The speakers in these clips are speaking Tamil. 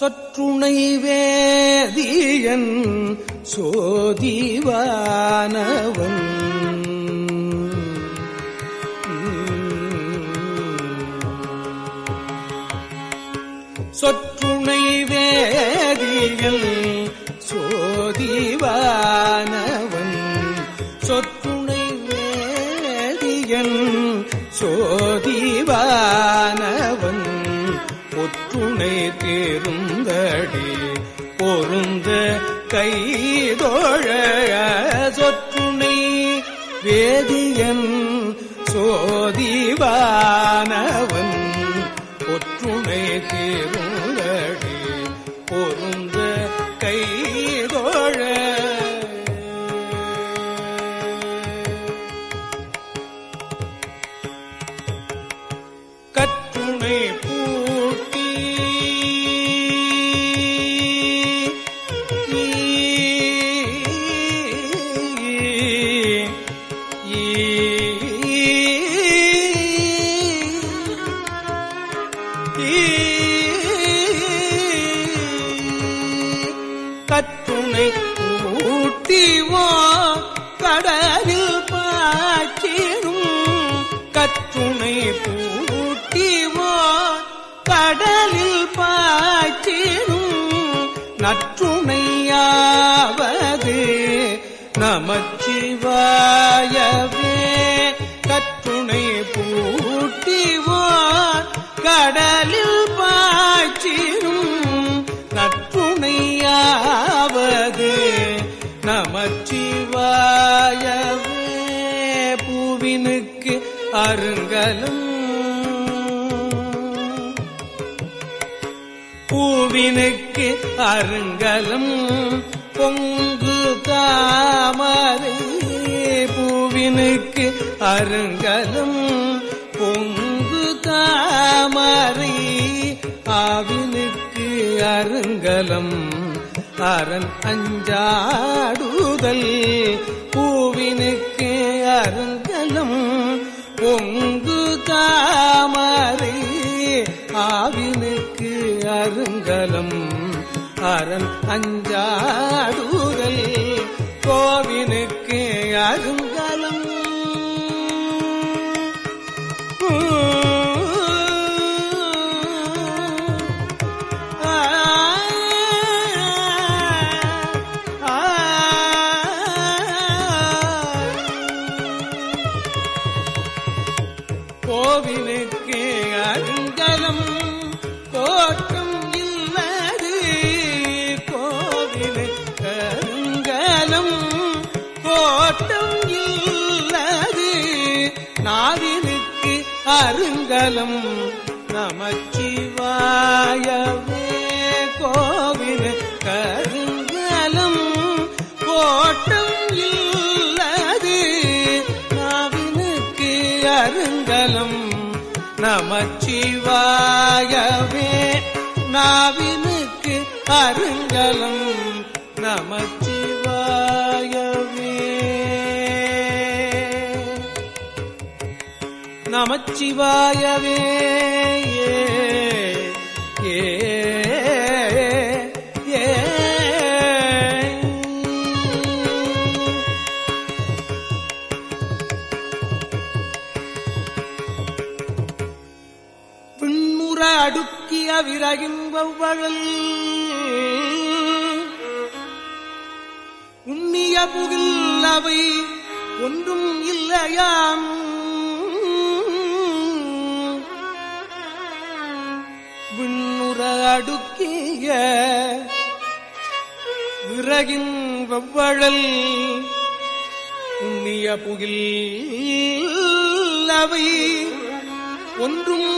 சொற்றுணை வேதியன் சோதிவானவன். சொற்றுணை வேதியன் சோதிவானவன். சொற்றுணை வேதியன் சோதிவான நமச்சிவாயவே கற்றுணை பூட்டிவார். கடலில் பாய்ச்சிடும் நற்றுணையாவது நமச்சிவாயவே பூவினுக்கு அருங்கலும். பூவினுக்கு அருங்கலும். பொங்கு தாமரை பூவினுக்கு அருங்கலும் பொங்கு தாமரை ஆவினுக்கு அருங்கலம் அரண் அஞ்சாடுதல் பூவினுக்கு அருங்கலம் பொங்கு தாமரை ஆவினுக்கு அருங்கலம் அரண் அஞ்சாடுதல் கோவினுக்கு அருங்க நமச்சிவாயவே கோவிலு கருங்கலம் கோட்டம் இல்லது. நாவினுக்கு அருங்கலம் நமச்சிவாயவே. நாவினுக்கு அருங்கலம் நமச்சிவாயவே. நமச்சிவாயவே. உண்ணிய புகில் அவை ஒன்றும் இல்லையாம். விண்ணுற அடுக்கிய விறகின் வெவ்வழல் உண்ணிய புகில் அவை ஒன்றும்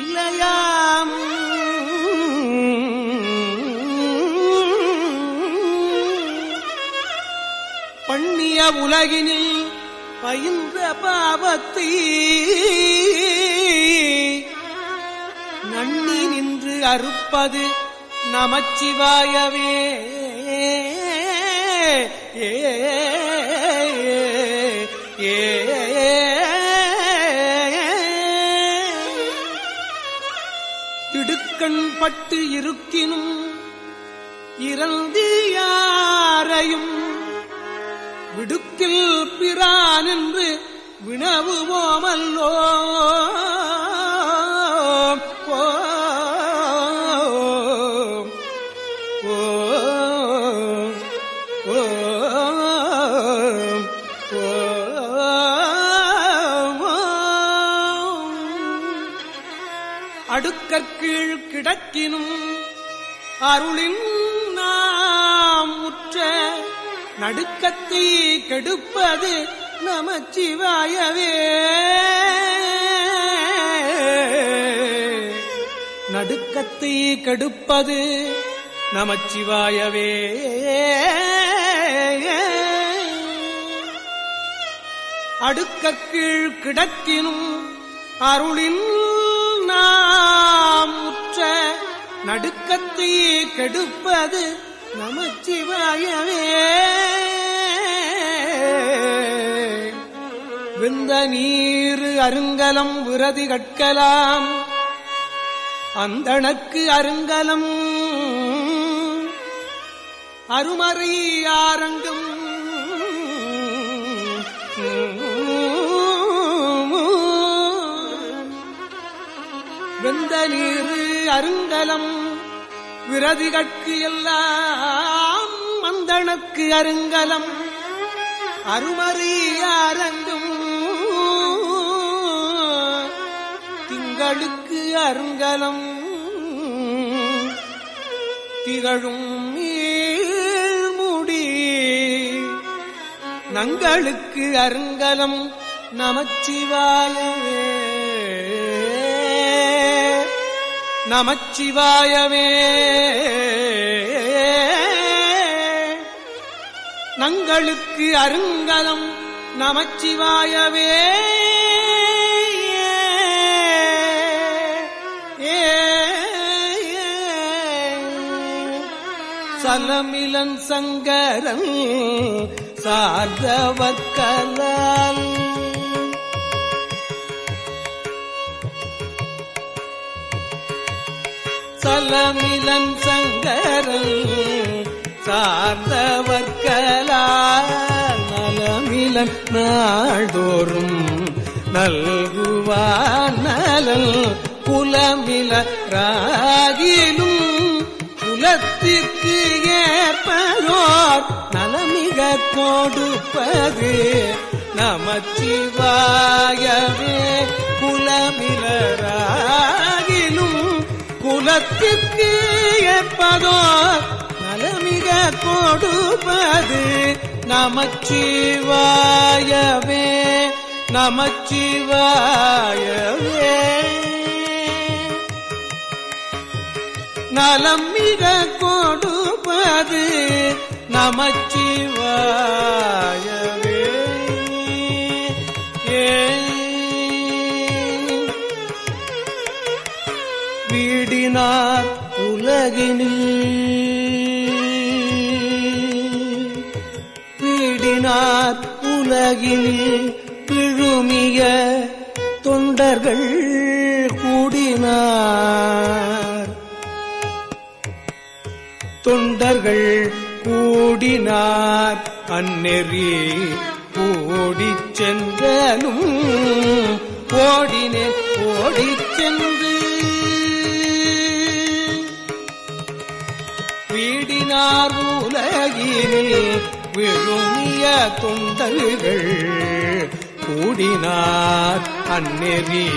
இல்லையாம். உலகினில் பயின்ற பாவத்தை நன்னி நின்று அறுப்பது நமச்சிவாயவே. ஏ ஏ பட்டு இருக்கினும் இறந்தியாரையும் விடுக்கில் பிரான் என்று வினவுவோமல்லோ. ஓ, அடுக்கற்கீழ் கிடக்கினும் அருளின் நடுக்கத்தை கெடுப்பது நமச்சிவாயவே. நடுக்கத்தை கெடுப்பது நமச்சிவாயவே. அடுக்கக்கீழ் கிடக்கினும் அருளின் நாம் உற்ற நடுக்கத்தை கெடுப்பது நமச்சிவாயவே. விந்த நீர் அருங்கலம் விரதி கட்கலாம் அந்தணக்கு அருங்கலம் அருமறை ஆரங்கம். வெந்த நீர் அருங்கலம் விரதிகட்கு எல்லாம் மந்தனுக்கு அருங்கலம். அருமறியாரங்கும் திங்களுக்கு அருங்கலம். திகழும் நீழ்முடி நங்களுக்கு அருங்கலம். நமச்சிவாயவே நமச்சிவாயவே. நங்களுக்கு அருங்கலம் நமச்சிவாயவே. சலமிலன் சங்கரன் சார்ந்தவர்கலால் சலமிலன் சங்கரன் சார்ந்தவர்கலால் நலமிலன் நாள்தோறும் நல்குவான் நலன் குலமில ராகிலும் குலத்திற்கு ஏற்பதோர் நலமிக கொடுப்பது நமச்சிவாயவே. குலமிலராகிலும் குலத்திற்கு ஏற்பதோ நலமிக கொடுப்பது நமச்சிவாயவே நமச்சிவாயவே. நலம் மிக கொடுப்பது நமச்சிவாயவே. வீடினார் உலகினில். வீடினார் உலகினில் பிழுமிய தொண்டர்கள் கூடினார். தொண்டர்கள் கூடினார் அந்நெறி ஓடிச் சென்றனும். ஓடினே ஓடிச் சென்று வீடினார் உலகினில் விழுமிய தொண்டர்கள். கூடினார் அந்நெறி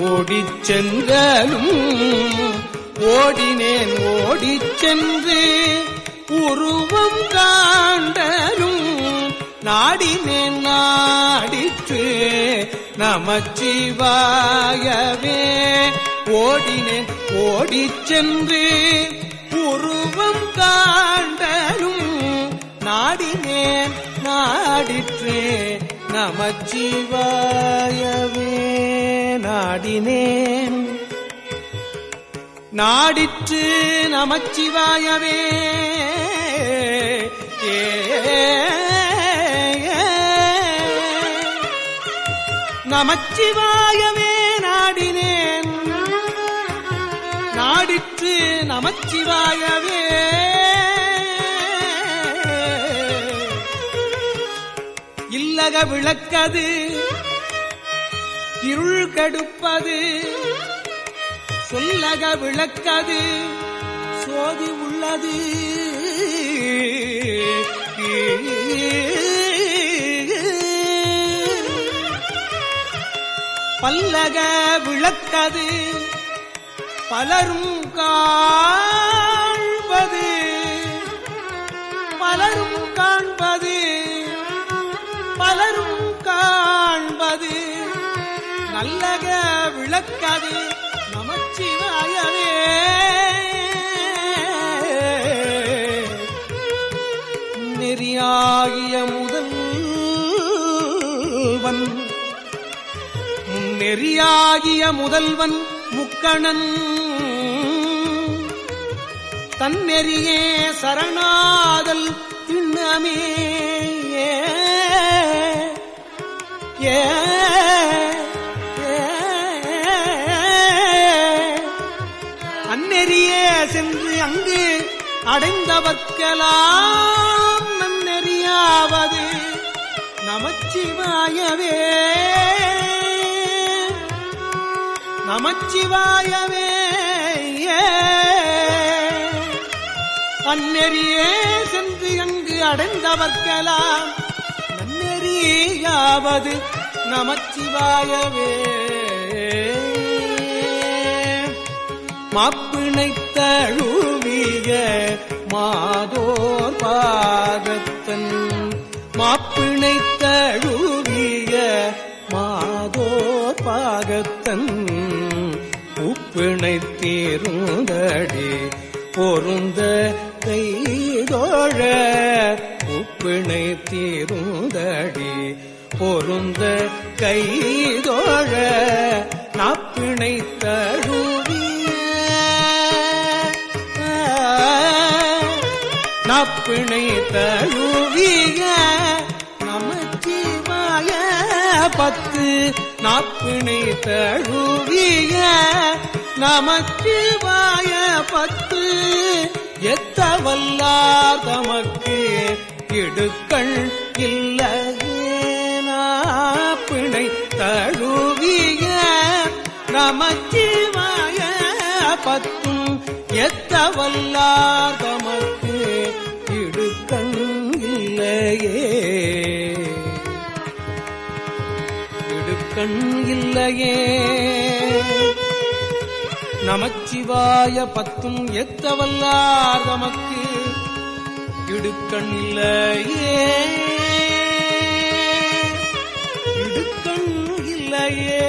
ஓடிச் சென்றனும் ஓடினேன் ஓடிச் சென்று உருவம் காண்டலும். நாடினேன் நாடிற்று நமச்சிவாயவே. ஓடினேன் ஓடிச் சென்று உருவம் நாடினேன் நாடிற்றே நமச்சிவாயவே நாடினேன். நாடிற்று நமச்சிவாயவே ஏ. நமச்சிவாயவே நாடினேன். நாடி நமச்சிவாயவே. இல்லக விளக்கது இருள் கடுப்பது சொல்லக விளக்கது சோதி உள்ளது. பல்லக விளக்கது பலரும் காண்பது. பலரும் காண்பது. பலரும் காண்பது. நல்லக விளக்கது நமச்சிவாயவே. நெறியாகிய முதல்வன் நெறியாகிய முதல்வன் முக்கணன். தன்னெறியே சரணாதல் திண்ணமே ஏ அந்நெறியே சென்று அங்கு அடைந்தவர்க்கலாம் நன்னெறியாவது நமச்சிவாயவே. நமச்சிவாயவே. ஏ. அந்நெறியே சென்று அங்கு அடைந்தவர்க்கலாம் நன்னெறியாவது நமச்சிவாயவே. மாப்பிணை தழுவிய மாதோர் பாதத்தன் மாப்பிணை தழுவிய மாதோர் பாகத்தன். உப்பிணை தீருந்தடி பொருந்த கைதோழ உப்பிணை தீருந்தடி பொருந்த கைதோழ நாப்பிணை தழுவிய நாப்பிணை தழுவிய நமச்சிவாய பத்து நாப்பிணை தழுவிய நமச்சிவாய பத்து எத்த வல்லார் தமக்கு இடுக்கள் இல்லையே? நாப்பிணை தழுவிய நமச்சிவாய பத்தும் எத்த வல்லார் தமக்கு இடுக்கண் இல்லையே? இடுக்கண் இல்லையே? நமச்சிவாய பத்தும் எத்த வல்லார் தமக்கு இடுக்கண் இல்லையே. இடுக்கண் இல்லையே.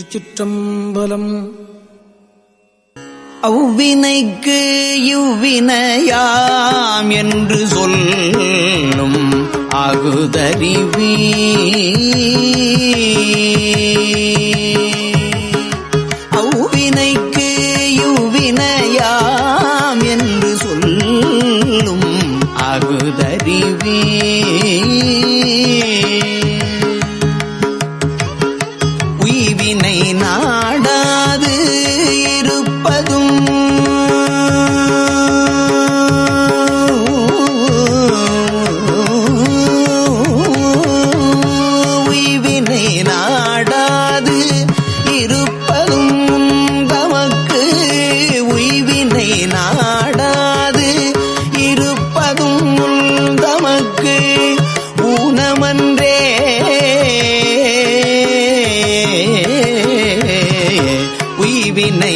திருச்சிற்றம்பலம் இவ்வினைக்கு இவ்வினையாம் என்று சொல்லும் அகுதறிவீ.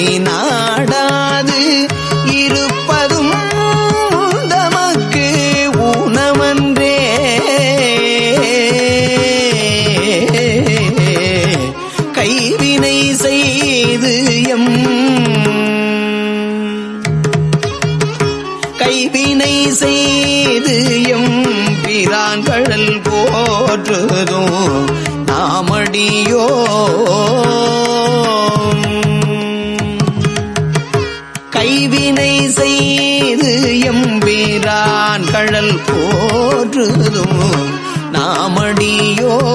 நாடாது.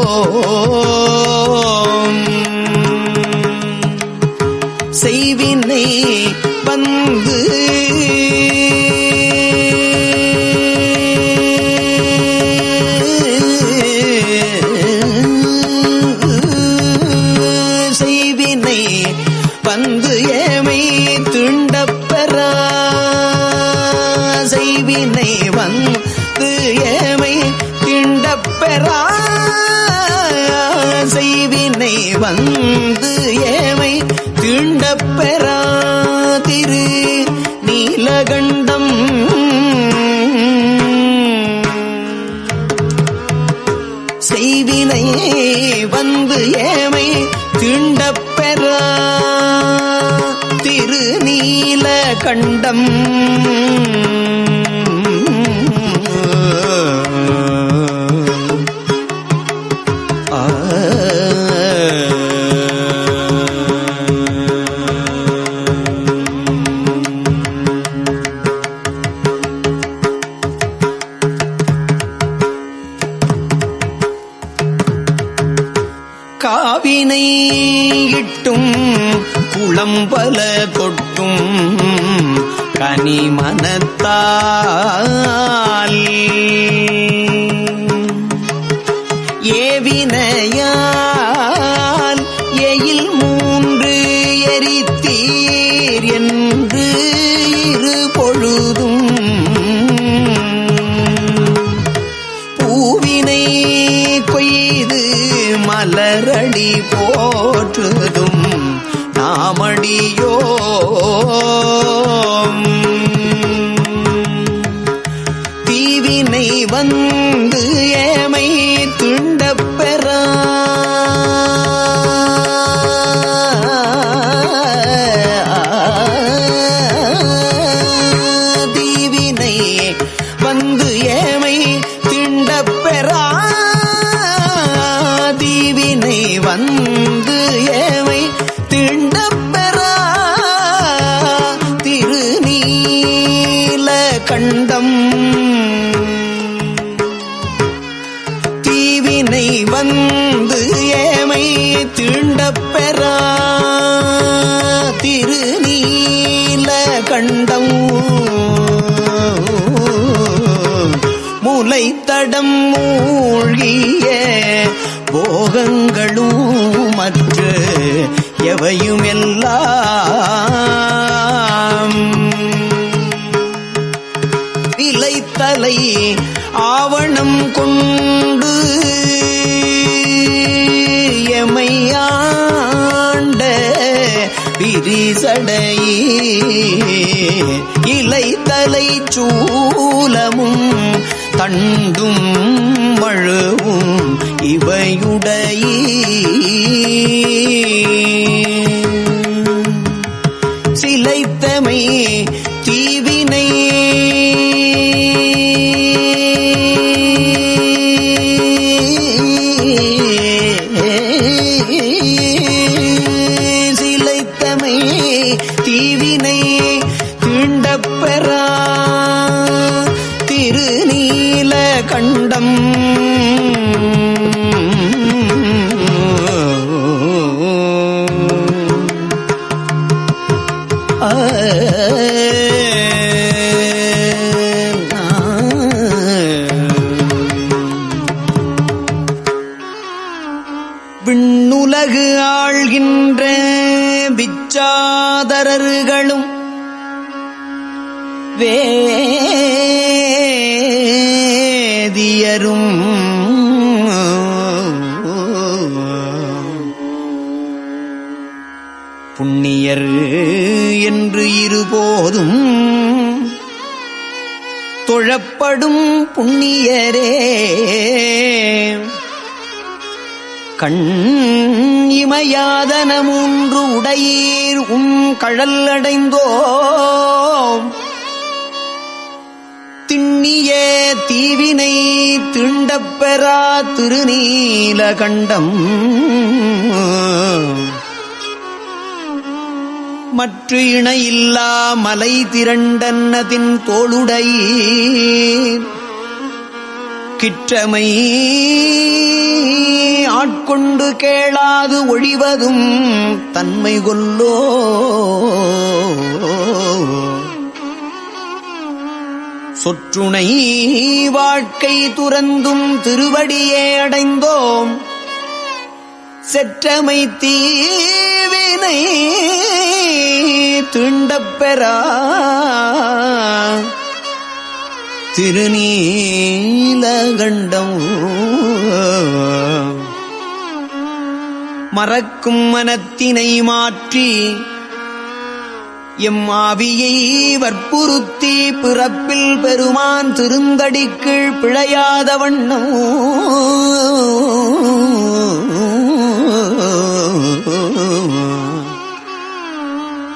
நாமடியோ செய்து மலரடி போற்றுதும் நாமடியோ தீவினை வந்து பெறா திருநீல கண்டம். முலைத்தடம் மூழ்கிய போகங்களும் மற்ற எவையும் எல்லாம் விலைத்தலை ஆவணம் கொண்டு கொண்டையே இலை தலை சூலமும் தண்டும் மழுவும் இவையுடைய. சிலைத்தமை தீவினை வேதியரும் புண்ணியர் என்று இருபோதும் தொழப்படும் புண்ணியரே. கண் இமையாதன மூன்று உடையீர் உம் கழல் அடைந்தோ தீவினை திண்டப்பெறா திருநீல கண்டம் மற்ற இணையில்லா மலை திரண்டன்னதின் தோளுடை கிற்றமை ஆட்கொண்டு கேளாது ஒழிவதும் தன்மை கொல்லோ. சொற்றுணை வாழ்க்கை துறந்தும் திருவடியே அடைந்தோம். செற்றமை தீவினை திண்டப்பெறா திருநீலகண்டம் மறக்கும் மனத்தினை மாற்றி எம்மாவியை வற்புறுத்தி பிறப்பில் பெருமான் திருந்தடிக்கீழ் பிழையாத வண்ணம்.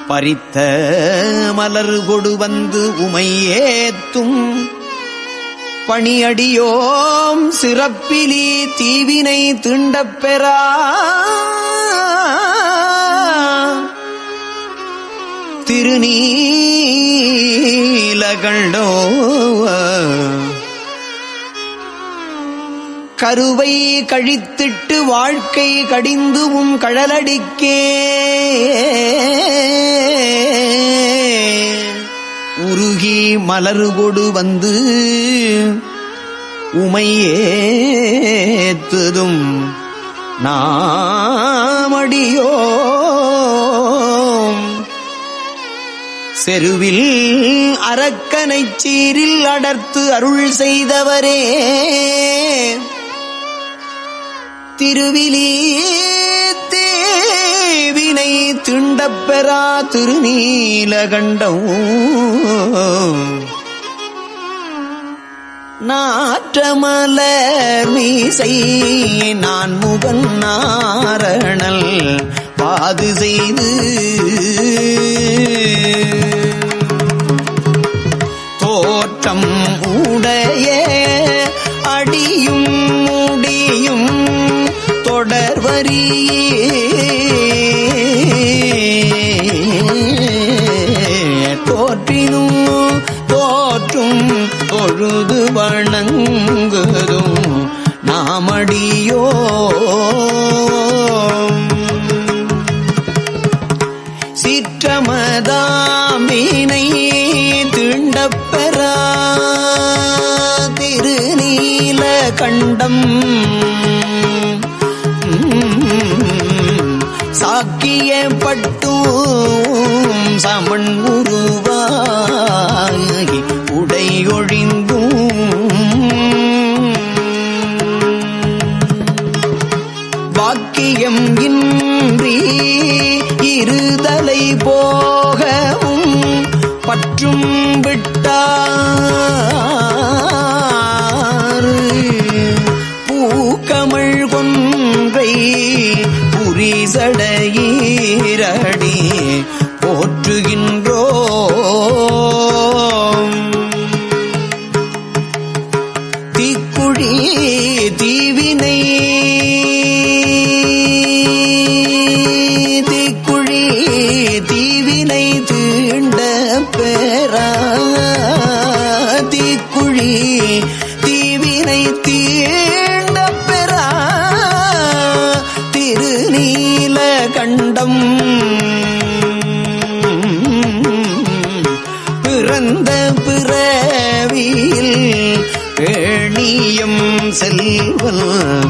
பறித்த மலர் கொடு வந்து உமையேத்தும் பணியடியோம் சிறப்பிலி தீவினை திண்டப்பெறா திருநீலகண்டோ கருவை கழித்திட்டு வாழ்க்கை கடிந்து உம் கழலடிக்கே. உருகி மலருகொடு வந்து உமையேத்துதும் நாமடியோ. செருவில் அரக்கனை சீரில் அடர்த்து அருள் செய்தவரே. திருவிலி தேவினை திண்டப்பெறா திருநீலகண்டம். நாற்றமலர் மீசை நான் முகன் நாரணல் பாது செய்து தம் உடைய அடியும் முடியும் தொடர்வரியே கண்டம் சமன் உருவாகி உடையொழிந்தும். வாக்கியம் இன்றி இருதலை போ புரிசடையீரடி செல்வல்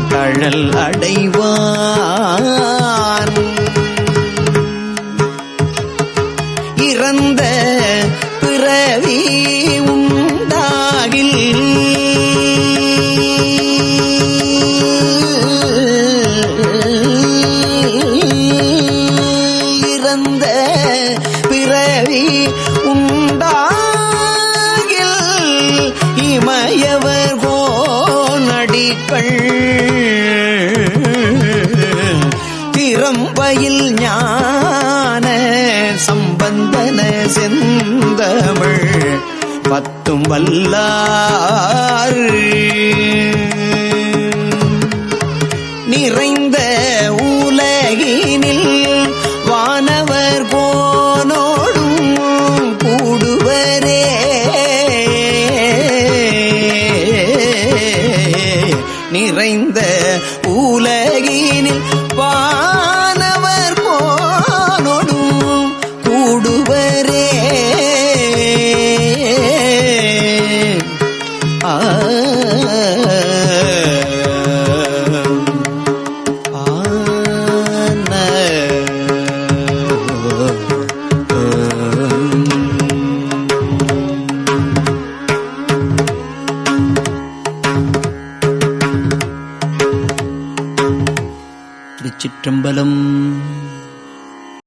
கழல் அடைவான் வல்லார்